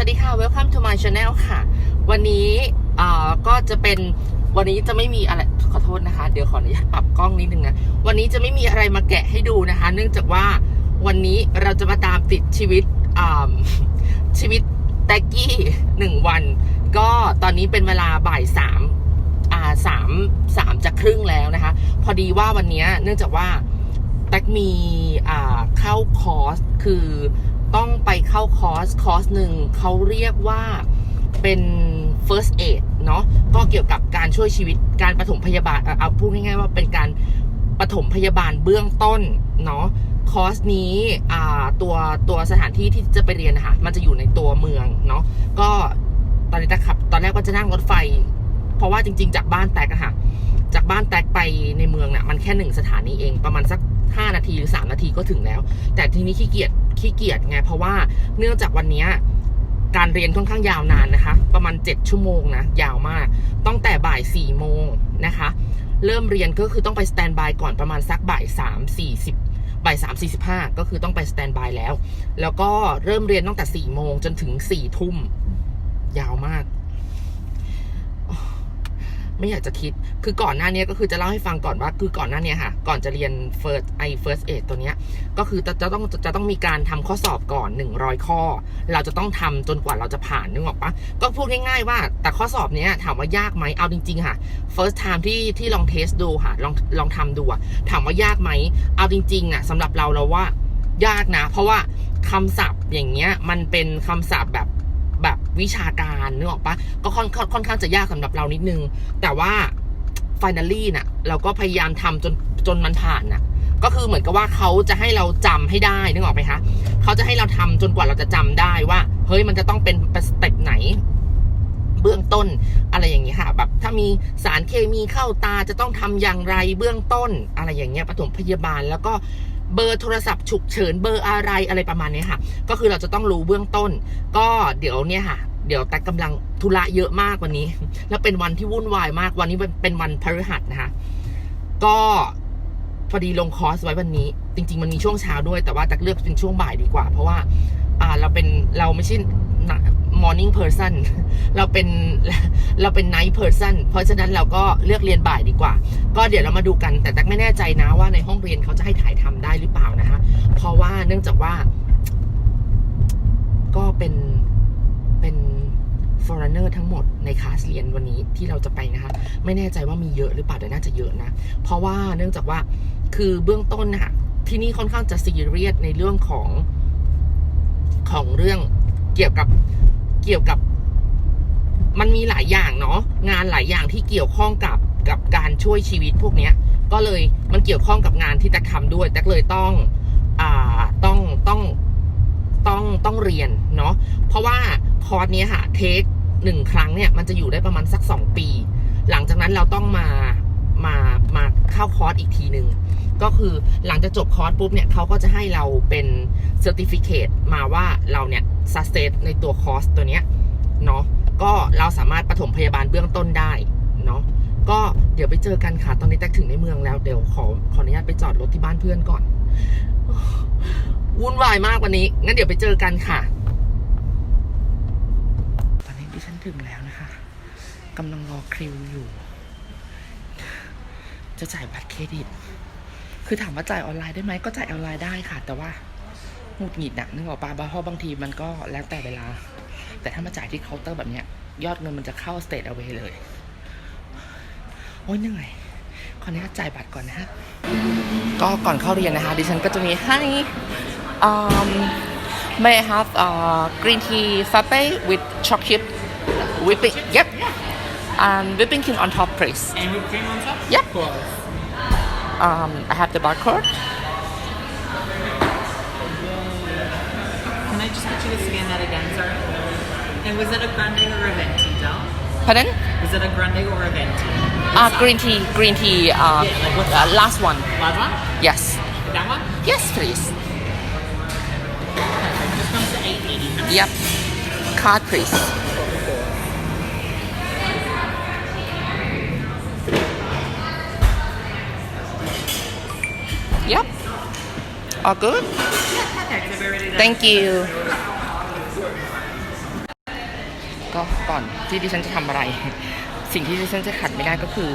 สวัสดีค่ะ welcome to my channel ค่ะ วันนี้อ่าก็จะเป็นวันนี้จะไม่มีอะไรขอโทษนะคะ เดี๋ยวขออนุญาตปรับกล้องนิดนึงนะ วันนี้จะไม่มีอะไรมาแกะให้ดูนะคะ เนื่องจากว่าวันนี้เราจะมาตามติดชีวิตอ่าชีวิตแต็กกี้หนึ่งวัน ก็ตอนนี้เป็นเวลาบ่ายสามอ่าสามสามจะครึ่งแล้วนะคะ พอดีว่าวันนี้เนื่องจากว่าแต็กมีอ่าเข้าคอร์สคือ ต้องไปเข้าคอร์สคอร์สหนึ่งเขาเรียกว่าเป็น first aid เนาะก็เกี่ยวกับการช่วยชีวิตการปฐมพยาบาลเอาพูดง่ายๆว่าเป็นการปฐมพยาบาลเบื้องต้นเนาะคอร์สนี้ตัวตัวสถานที่ที่จะไปเรียนนะคะมันจะอยู่ในตัวเมืองเนาะก็ตอนนี้จะขับ ตอนแรกว่าจะนั่งรถไฟ เพราะว่าจริง ๆ จากบ้านแตกอะค่ะ จากบ้านแตกไปในเมืองน่ะมันแค่หนึ่งสถานีเองประมาณสัก 5 นาทีหรือ 3 นาทีก็ถึงแล้ว แต่ทีนี้ขี้เกียจ ขี้เกียจไง เพราะว่าเนื่องจากวันนี้การเรียนค่อนข้างยาวนานนะคะ ประมาณ 7 ชั่วโมงนะ ยาวมาก ตั้งแต่บ่าย4โมงนะคะ เริ่มเรียนก็คือต้องไปสแตนบายก่อนประมาณสักบ่าย3 40บ่าย3 45ก็คือต้องไปสแตนบายแล้ว แล้วก็เริ่มเรียนตั้งแต่4โมงจนถึง4ทุ่ม ยาวมาก ไม่อยากจะคิด คือก่อนหน้านี้ก็คือจะเล่าให้ฟังก่อนว่า คือก่อนหน้านี้ค่ะ ก่อนจะเรียน first i first aid ตัวเนี้ย ก็คือจะจะต้องจะต้องมีการทำข้อสอบก่อน 100 ข้อ เราจะต้องทำจนกว่าเราจะผ่านนึกออกปะก็พูดง่าย ๆ ว่า แต่ข้อสอบเนี้ยถามว่ายากไหมเอาจริง ๆ ค่ะ first time ที่ที่ลองเทสดูค่ะ ลองลองทำดูอะถามว่ายากไหม เอาจริงๆอะสำหรับเราเราว่ายากนะ เพราะว่าคำศัพท์อย่างเงี้ยมันเป็นคำศัพท์แบบ วิชาการนึกออกปะก็ค่อนค่อนข้างจะยากสำหรับเรานิดนึง แต่ว่า finally น่ะ เราก็พยายามทำจนจนมันผ่านน่ะ ก็คือเหมือนกับว่าเขาจะให้เราจำให้ได้นึกออกไหมคะเขาจะให้เราทำจนกว่าเราจะจำได้ว่า เฮ้ยมันจะต้องเป็นสเต็ปไหน เบื้องต้นอะไรอย่างเงี้ยค่ะ แบบถ้ามีสารเคมีเข้าตาจะต้องทำอย่างไรเบื้องต้น อะไรอย่างเงี้ยปฐมพยาบาลแล้วก็ เบอร์โทรศัพท์ฉุกเฉินเบอร์อะไรอะไรประมาณนี้ค่ะ ก็คือเราจะต้องรู้เบื้องต้น ก็เดี๋ยวเนี่ยค่ะ เดี๋ยวแต่กำลังธุระเยอะมากวันนี้ แล้วเป็นวันที่วุ่นวายมากวันนี้เป็นเป็นวันพฤหัสนะคะ ก็พอดีลงคอร์สไว้วันนี้ จริง ๆ มันมีช่วงเช้าด้วยแต่ว่าตักเลือกเป็นช่วงบ่ายดีกว่า เพราะว่า อ่าเราเป็นเราไม่ใช่ morning person เราเป็นเราเป็น night person เพราะฉะนั้นเราก็เลือกเรียนบ่ายดีกว่า ก็เดี๋ยวเรามาดูกัน แต่ตักไม่แน่ใจนะว่าในห้องเรียนเขาจะให้ถ่ายทำได้หรือเปล่านะคะ เพราะว่าเนื่องจากว่า ก็เป็นเป็น foreigner ทั้งหมดในคลาสเรียนวันนี้ที่เราจะไปนะคะ ไม่แน่ใจว่ามีเยอะหรือเปล่าแต่น่าจะเยอะนะ เพราะว่าเนื่องจากว่าคือเบื้องต้นนะคะที่นี่ค่อนข้างจะซีเรียสในเรื่องของของเรื่องเกี่ยวกับ เกี่ยวกับ มันมีหลายอย่างเนาะงานหลายอย่างที่เกี่ยวข้องกับกับการช่วยชีวิตพวกเนี้ย ก็เลยมันเกี่ยวข้องกับงานที่แตกทำด้วยแตกเลยต้องอ่าต้องต้องต้องต้องเรียนเนาะเพราะว่าคอร์สเนี้ยค่ะเทคหนึ่งครั้งเนี่ยมันจะอยู่ได้ประมาณสักสองปี หลังจากนั้นเราต้องมามามาเข้าคอร์สอีกทีหนึ่ง ก็คือหลังจากจบคอร์สปุ๊บเนี่ยเขาก็จะให้เราเป็นเซอร์ติฟิเคตมาว่าเราเนี่ยสัเซตในตัวคอร์สตัวเนี้ยเนาะก็เราสามารถปฐมพยาบาลเบื้องต้นได้เนาะก็เดี๋ยวไปเจอกันค่ะ ตอนนี้แตกถึงในเมืองแล้ว เดี๋ยวขอขออนุญาตไปจอดรถที่บ้านเพื่อนก่อน วุ่นวายมากวันนี้ งั้นเดี๋ยวไปเจอกันค่ะ ตอนนี้ดิฉันถึงแล้วนะคะกำลังรอคิวอยู่ จะจ่ายบัตรเครดิต คือถามว่าจ่ายออนไลน์ได้ไหมก็จ่ายออนไลน์ได้ค่ะ แต่ว่าหงุดหงิดนะนึกออกปะเพราะบางทีมันก็แล้วแต่เวลา แต่ถ้ามาจ่ายที่เคาน์เตอร์แบบเนี้ย ยอดเงินมันจะเข้าสเต a เอา a y เลย โอ้ยเหนื่อยขออนุญาตจ่ายบัตรก่อนนะฮะ ก็ก่อนเข้าเรียนนะคะ ดิฉันก็จะมีให้ um, may I have uh, green tea frappe with chocolate whipping yep um, whipping cream on top please And whipped cream on top? Yep. Um, I have the barcode Can I just get you to scan that again, sir? And was it a grande or a venti, Del? pardon Was it a grande or a venti? uh, green tea green tea uh, Yeah, like what's uh, last one Last one? yes That one? yes please Perfect. This comes to 880. yep card please all good Perfect. So we're ready to thank you ก็ก่อนที่ดิฉันจะทำอะไร สิ่งที่ดิฉันจะขัดไม่ได้ก็คือ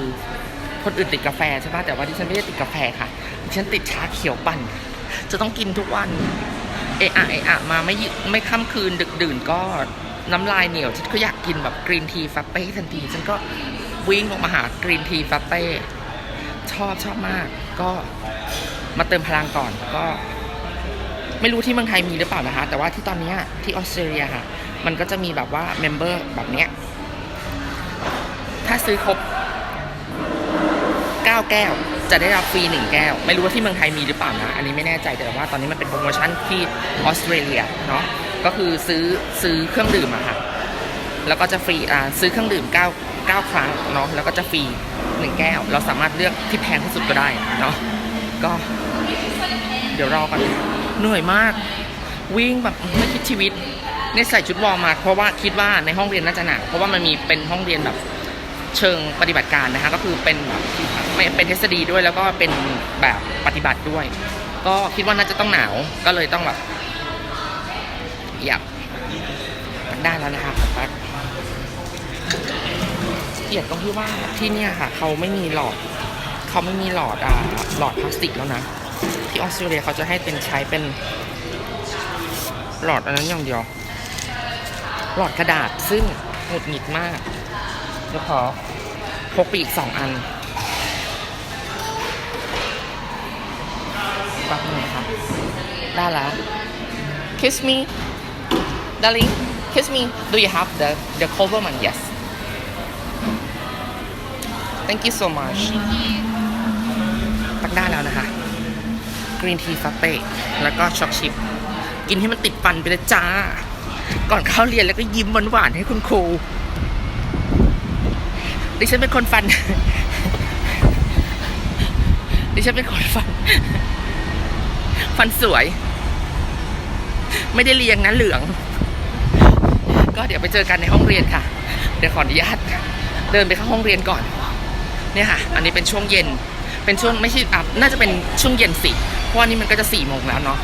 คนอื่นติดกาแฟใช่ปะแต่ว่าดิฉันไม่ได้ติดกาแฟค่ะดิฉันติดชาเขียวปั่น จะต้องกินทุกวันเอะอะเอะอะมาไม่ยึไม่ค่ำคืนดึกดื่นก็น้ำลายเหนียวฉันก็อยากกินแบบกรีนทีฟาเป้ทันทีฉันก็วิ่งออกมาหากรีนทีฟาเป้ชอบชอบมากก็ มาเติมพลังก่อนก็ไม่รู้ที่เมืองไทยมีหรือเปล่านะคะ แต่ว่าที่ตอนนี้ที่ออสเตรเลียค่ะ มันก็จะมีแบบว่าเมมเบอร์แบบเนี้ย ถ้าซื้อครบ 9 แก้ว จะได้รับฟรี 1 แก้ว ไม่รู้ว่าที่เมืองไทยมีหรือเปล่านะ อันนี้ไม่แน่ใจแต่ว่าตอนนี้มันเป็นโปรโมชั่นที่ออสเตรเลียเนาะก็คือซื้อซื้อเครื่องดื่มอะค่ะ แล้วก็จะฟรีอ่าซื้อเครื่องดื่ม 9 9 ครั้งเนาะแล้วก็จะฟรี 1 แก้ว เราสามารถเลือกที่แพงที่สุดก็ได้เนาะก็ เดี๋ยวรอก่อนเหนื่อยมาก วิ่งแบบไม่คิดชีวิตเนี่ยใส่ชุดวอร์มมาเพราะว่าคิดว่าในห้องเรียนน่าจะหนาวเพราะว่ามันมีเป็นห้องเรียนแบบเชิงปฏิบัติการนะคะก็คือเป็นแบบไม่เป็นทฤษฎีด้วยแล้วก็เป็นแบบปฏิบัติด้วย ก็คิดว่าน่าจะต้องหนาวก็เลยต้องแบบหยับได้แล้วนะคะผมว่าเกียดตรงที่ว่าที่เนี่ยค่ะ เขาไม่มีหลอด เขาไม่มีหลอดอ่าหลอดพลาสติกแล้วนะ ที่ออสเตรเลียเขาจะให้เป็นใช้เป็นหลอดอันนั้นอย่างเดียว หลอดกระดาษซึ่งหงุดหงิดมากเดี๋ยวขอพกไปอีกสองอันแป๊บนึงครับได้แล้ว kiss me darling kiss me do you have the the cover one yes thank you so much ตักได้แล้วนะคะ กรีนทีฟาเต้แล้วก็ช็อกชิพกินให้มันติดฟันไปเลยจ้า ก่อนเข้าเรียนแล้วก็ยิ้มหวานๆให้คุณครู ดิฉันเป็นคนฟัน ดิฉันเป็นคนฟัน ฟันสวย ไม่ได้เรียงนะเหลือง ก็เดี๋ยวไปเจอกันในห้องเรียนค่ะ เดี๋ยวขออนุญาตเดินไปเข้าห้องเรียนก่อน เนี่ยค่ะ อันนี้เป็นช่วงเย็น เป็นช่วงไม่ใช่อะน่าจะเป็นช่วงเย็นสิเพราะว่านี่มันก็จะสี่โมงแล้วเนาะ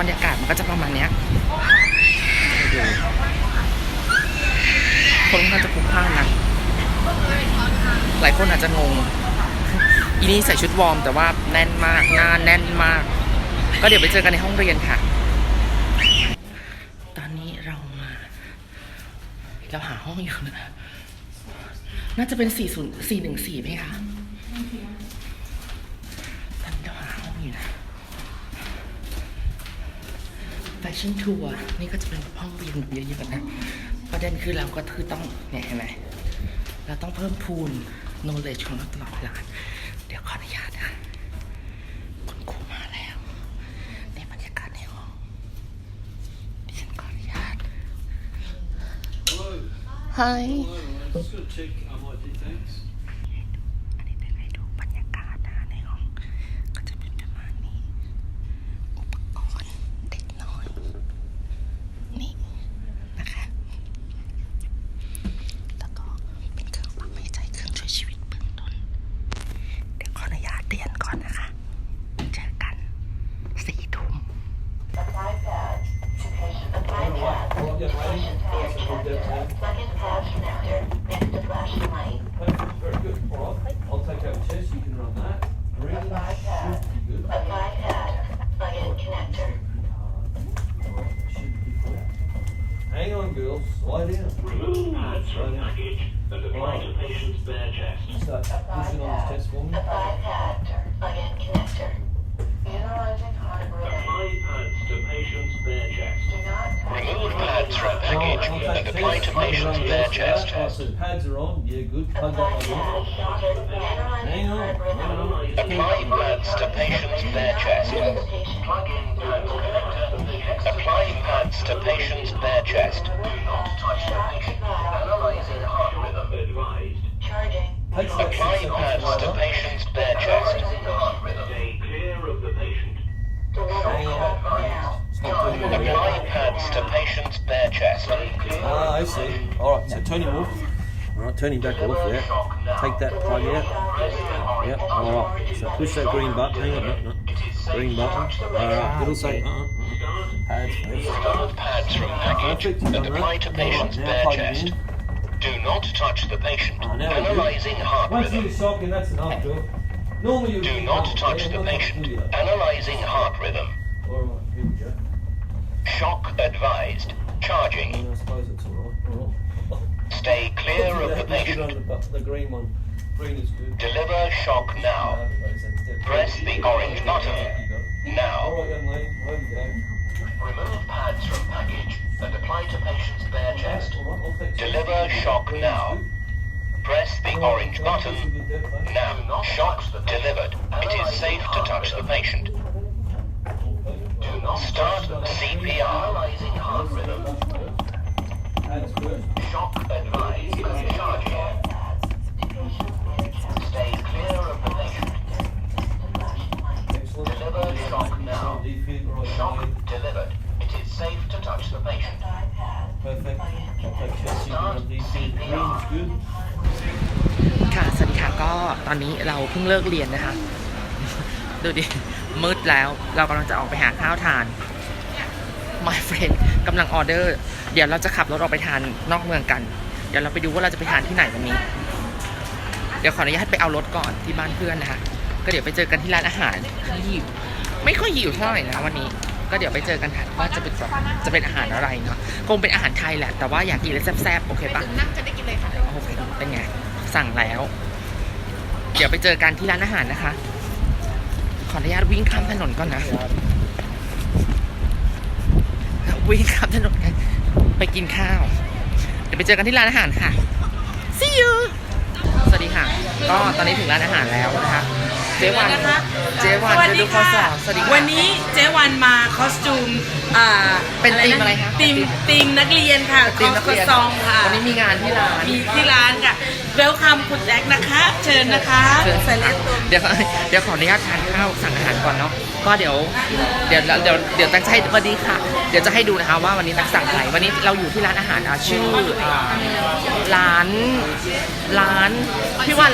บรรยากาศมันก็จะประมาณเนี้ยคนค่อนข้างจะพลุกพล่านนะหลายคนอาจจะงงอีนี่ใส่ชุดวอร์มแต่ว่าแน่นมากหน้าแน่นมาก ก็เดี๋ยวไปเจอกันในห้องเรียนค่ะ ตอนนี้เรามาเราหาห้องอยู่นะน่าจะเป็น 40 414ไหมคะตอนนี้เราหาห้องอยู่นะ แฟ ชั่นทัวร์นี่ก็จะเป็นห้องเรียนแบบเยอะๆนะประเด็นคือเราก็คือต้องเนี่ยเห็นไหมเราต้องเพิ่มพูน knowledge ของเราตลอดเวลาเดี๋ยวขออนุญาตนะคุณครูมาแล้วในบรรยากาศในห้องดิฉันขออนุญาต Hi Just gonna check um, ID, thanks. They're good. Plug that one in. Hang on. Apply pads to patient's bare chest. Apply pads to patient's bare chest. Charging. Apply pads to patient's bare chest. Apply pads to patient's bare chest. Ah, I see. Alright, so Tony Wolf turn him back off, yeah. Take that plug out. Yep, alright. So push that green button. Hang on, no, no. Green button. Alright, it'll say, uh, uh, uh. Pads first. Remove pads from package Perfect. and Done apply to patient's bare chest. Do not touch the patient. Oh, now. Analyzing heart Once rhythm. you're shocking, that's enough, Joe. Normally you Do not touch the patient. Analyzing heart rhythm. Alright, here we go. Shock advised. Charging. I suppose it's alright. Stay clear of the patient. the, the green one. Green is good. Deliver shock now. Press the orange button. Now. Alright, young lady, there we go. Remove pads from package and apply to patient's bare chest. Alright, I'll fix it. Deliver shock now. Press the orange button. this is good there, folks. Now, shock delivered. It is safe to touch the patient. Do not start CPR. ค่ะ สวัสดีค่ะ ก็ตอนนี้เราเพิ่งเลิกเรียนนะคะ ดูดิ มืดแล้ว เรากำลังจะออกไปหาข้าวทาน My friend กำลังออเดอร์ เดี๋ยวเราจะขับรถออกไปทานนอกเมืองกัน เดี๋ยวเราไปดูว่าเราจะไปทานที่ไหนวันนี้ เดี๋ยวขออนุญาตไปเอารถก่อนที่บ้านเพื่อนนะคะ ก็เดี๋ยวไปเจอกันที่ร้านอาหารที่ไม่ค่อยหิวเท่าไหร่นะวันนี้ ก็เดี๋ยวไปเจอกันค่ะว่าจะเป็นแบบจะเป็นอาหารอะไรเนาะ คงเป็นอาหารไทยแหละ แต่ว่าอยากกินอะไรแซ่บๆ โอเคปะนั่งจะได้กินเลยค่ะโอเค เป็นไง สั่งแล้ว เดี๋ยวไปเจอกันที่ร้านอาหารนะคะ ขออนุญาตวิ่งข้ามถนนก่อนนะ วิ่งข้ามถนนกันไปกินข้าว เดี๋ยวไปเจอกันที่ร้านอาหารค่ะ see you สวัสดีค่ะ ก็ตอนนี้ถึงร้านอาหารแล้วนะคะ เจ๊วันนะคะเจ๊วันสวัสจะดีดูข้อค่ะสอบสวัสดีค่ะ วันนี้เจ๊วันมาคอสตูมอ่าเป็นธีมอะไรคะทีมทีมนักเรียนค่ะทีมนักเรียนซองค่ะ วันนี้มีงานที่ร้าน มีที่ร้านค่ะเวลคัมคุณแจ็คนะคะ เชิญนะคะเชิญใส่เลสตัวเดี๋ยวเดี๋ยวขออนุญาตทานข้าวสั่งอาหารก่อนเนาะ ก็เดี๋ยวเดี๋ยวเดี๋ยวเดี๋ยวตั้งใจสวัสดีค่ะ เดี๋ยวจะให้ดูนะคะว่าวันนี้ตักสั่งอะไรวันนี้เราอยู่ที่ร้านอาหารอะชื่ออ่าร้านร้านพี่ว่า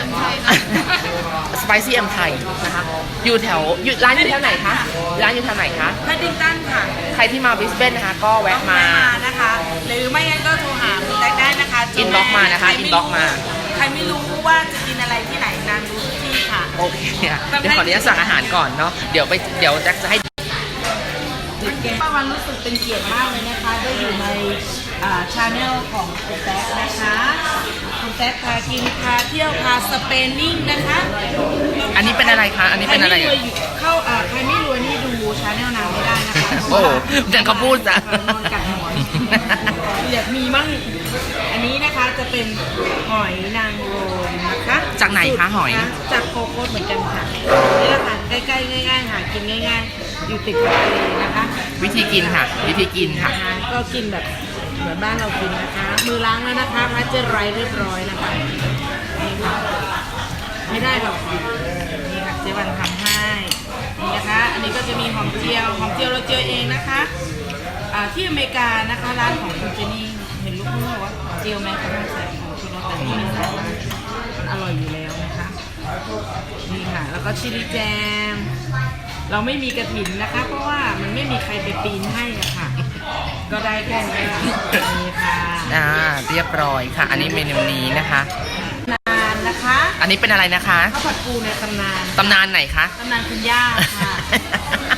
Spicy M ไทยนะคะอยู่แถวอยู่ร้านอยู่แถวไหนคะร้านอยู่แถวไหนคะแพดดิงตันค่ะ ใครที่มาบริสเบนนะคะ ก็แวะมานะคะ หรือไม่งั้นก็โทรหาคุณแจ็คได้นะคะ Inbox มานะคะใรไม่ Inbox มา ใครไม่รู้ว่าจะกินอะไรที่ไหน โอเคอะเดี๋ยวขออนุญาตสั่งอาหารก่อนเนาะเดี๋ยวไปเดี๋ยวแจ็คจะให้ป้าวันรู้สึกเป็นเกียรติมากเลยนะคะได้อยู่ในชาแนลของคุณแท็กนะคะคุณแท็กพากินพาเที่ยวพาสเปนนิ่งนะคะ อันนี้เป็นอะไรคะอันนี้เป็นอะไรใครไม่รวยอยู่เข้าอ่าใครไม่รวยนี่ดูชาแนลนางไม่ได้นะคะโอ้โหเดี๋ยวเขาพูดจ้ะนอนกัดหมอนอยากมีมั่งอันนี้นะคะจะเป็นหอยนางรมนะคะ จากไหนคะหอยนจากโคโค่เหมือนกันค่ะนี่แหละค่ะใกล้ๆง่ายๆหากินง่ายๆ อยู่ติดกับทะเลนะคะวิธีกินค่ะ วิธีกินค่ะ นะคะก็กินแบบเหมือนบ้านเรากินนะคะ มือล้างแล้วนะคะพัชเจอร์ไรเรียบร้อยนะคะนี่ค่ะไม่ได้หรอกนี่ค่ะเจ๊วันทำให้นี่นะคะ อันนี้ก็จะมีหอมเจียวหอมเจียวเราเจียวเองนะคะอ่าที่อเมริกานะคะร้านของคุณเจนี่เห็นลูกค้าบอกว่าเจียวแม่เขาต้องใส่ของชูรสแต่นี่ไม่ใส่นะมัน อร่อยอยู่แล้วนะคะ นี่ค่ะ แล้วก็ชิลลีแจม เราไม่มีกระถินนะคะ เพราะว่ามันไม่มีใครไปปีนให้อะค่ะก็ได้แค่นี้ค่ะนี่ค่ะอ่าเรียบร้อยค่ะ อันนี้เมนูนี้นะคะ นานนะคะ อันนี้เป็นอะไรนะคะข้าวผัดปูในตำนานตำนานไหนคะตำนานคุณย่าค่ะ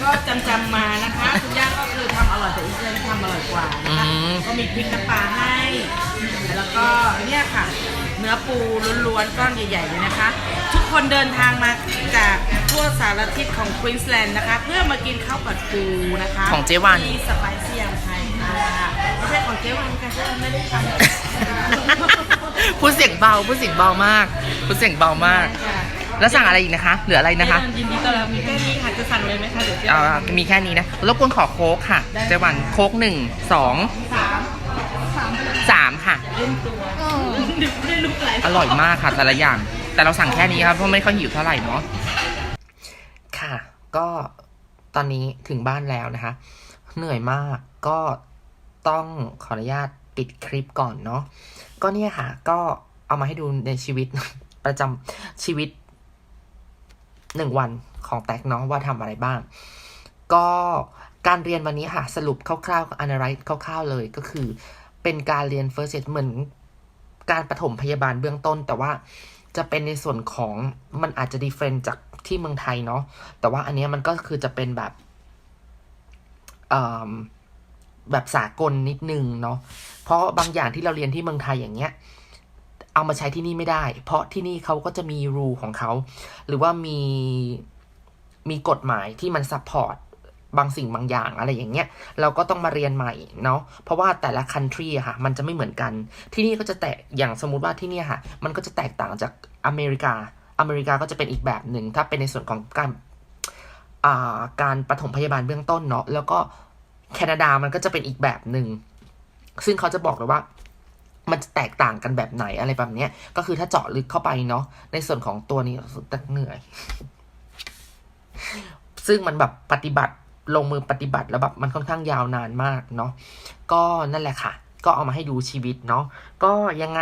ก็จำจำๆมานะคะคุณย่าก็คือทำอร่อยแต่อีเซนทำอร่อยกว่านะคะอืมก็มีพริกน้ำปลาให้ แล้วก็เนี่ยค่ะ เนื้อปูล้วนๆก้อนใหญ่ๆเลยนะคะ ทุกคนเดินทางมาจากทั่วสารทิศของควีนส์แลนด์นะคะ เพื่อมากินข้าวผัดปูนะคะของเจ๊วัน ที่สไปซี่ยำไทยค่ะไม่ใช่ของเจ๊วันค่ะเจ๊วันไม่ได้ทำ พูดเสียงเบาพูดเสียงเบามากพูดเสียงเบามาก แล้วสั่งอะไรอีกนะคะ เหลืออะไรนะคะยินดีต้อนรับมีแค่นี้ค่ะจะสั่งเลยไหมคะเดี๋ยวเจ๊เอามีแค่นี้นะรบกวนขอโค้กค่ะเจวันโค้กหนึ่งสองสามสามสามค่ะ เล่นตัว ได้ลูกไหลอร่อยมากค่ะแต่ละอย่าง แต่เราสั่งแค่นี้ครับเพราะไม่ค่อยหิวเท่าไหร่เนาะค่ะ ก็ตอนนี้ถึงบ้านแล้วนะคะ เหนื่อยมากก็ต้องขออนุญาตปิดคลิปก่อนเนาะก็เนี่ยค่ะ ก็เอามาให้ดูในชีวิตประจำชีวิตหนึ่งวันของแตกเนาะว่าทำอะไรบ้าง ก็การเรียนวันนี้ค่ะ สรุปคร่าวๆ analyze คร่าวๆเลยก็คือ เป็นการเรียน first aid เหมือน การปฐมพยาบาลเบื้องต้น แต่ว่าจะเป็นในส่วนของมันอาจจะ different จากที่เมืองไทยเนาะแต่ว่าอันนี้มันก็คือจะเป็นแบบแบบสากลนิดนึงเนาะเพราะบางอย่างที่เราเรียนที่เมืองไทยอย่างเงี้ยเอามาใช้ที่นี่ไม่ได้ เพราะที่นี่เขาก็จะมีรูของเขา หรือว่ามีมีกฎหมายที่มันซัพพอร์ต บางสิ่งบางอย่างอะไรอย่างเงี้ยเราก็ต้องมาเรียนใหม่เนาะเพราะว่าแต่ละคันทรีอะค่ะ มันจะไม่เหมือนกัน ที่นี่ก็จะแตกอย่างสมมุติว่าที่นี่ค่ะ มันก็จะแตกต่างจากอเมริกา อเมริกาก็จะเป็นอีกแบบหนึ่งถ้าเป็นในส่วนของการอ่าการปฐมพยาบาลเบื้องต้นเนาะแล้วก็แคนาดามันก็จะเป็นอีกแบบหนึ่งซึ่งเขาจะบอกเลยว่ามันจะแตกต่างกันแบบไหนอะไรแบบเนี้ยก็คือถ้าเจาะลึกเข้าไปเนาะในส่วนของตัวนี้รู้สึกเหนื่อย ซึ่งมันแบบปฏิบัติ ลงมือปฏิบัติแล้วแบบมันค่อนข้างยาวนานมากเนาะก็นั่นแหละค่ะ ก็เอามาให้ดูชีวิตเนาะก็ยังไง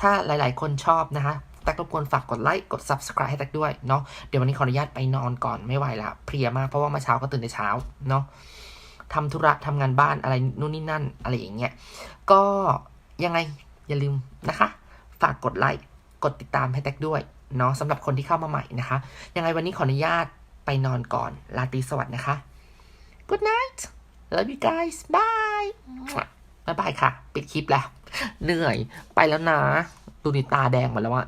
ถ้าหลายๆ คนชอบนะคะตักรบกวนฝากกดไลค์กด subscribe ให้ตักด้วยเนาะเดี๋ยววันนี้ขออนุญาตไปนอนก่อนไม่ไหวละเพลียมากเพราะว่ามื่อเช้าก็ตื่นแต่เช้าเนาะทำธุระทำงานบ้านอะไรนู่นนี่นั่นอะไรอย่างเงี้ยก็ยังไงอย่าลืมนะคะ ฝากกดไลค์กดติดตามให้แท็กด้วยเนาะสำหรับคนที่เข้ามาใหม่นะคะ ยังไงวันนี้ขออนุญาต ไปนอนก่อนลาตรีสวัสดิ์นะคะ Good night love you guys bye บ๊ายบายค่ะ ปิดคลิปแล้ว เหนื่อยไปแล้วนะ ดูดิตาแดงหมดแล้วอะ